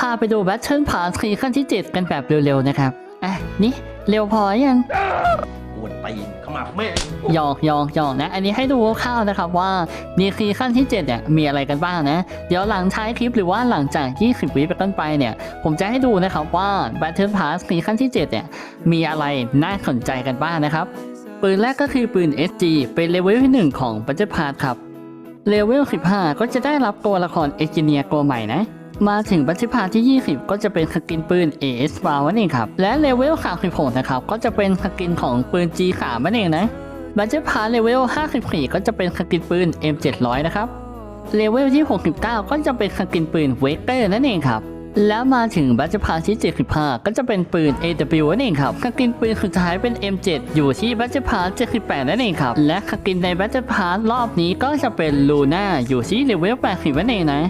พาไปดู Battle Pass ซีซั่นที่ 7 กันแบบเร็วๆนะครับ อะ นี่ เร็วพอยังกวนตีนขมับแม่งหยอกหยอกหยอกนะ อันนี้ให้ดูคร่าวๆนะครับว่าในซีซั่นที่ 7 เนี่ย มีอะไรกันบ้างนะ เดี๋ยวหลังท้ายคลิปหรือว่าหลังจาก 20 วิเป็นต้นไปเนี่ย ผมจะให้ดูนะครับว่า Battle Pass ซีซั่นที่ 7 เนี่ย มีอะไรน่าสนใจกันบ้างนะครับ ปืนแรกก็คือปืน SG เป็นเลเวลที่ 1 ของ Battle Pass ครับ เลเวล 15 ก็จะได้รับตัวละครเอจิเนียตัวใหม่นะ มาถึงบัตรพาที่ 20 ก็จะเป็นสกินปืน AS บาวนั่นเองครับ และเลเวล36นะครับก็จะเป็นสกินของปืน G3 นั่นเองนะบัตรพาเลเวล54 ก็จะเป็นสกินปืน M700 นะครับเลเวลที่ 69 ก็จะเป็นสกินปืนเวกเตอร์นั่นเองครับแล้วมาถึงบัตรพาที่ 75 ก็จะเป็นปืน AW นั่นเองครับสกินปืนสุดท้ายเป็น M7 อยู่ที่บัตรพา78 นั่นเองครับ และสกินในบัตรพารอบนี้ก็จะเป็นลูน่าอยู่ที่เลเวล 80 นั่นเองนะ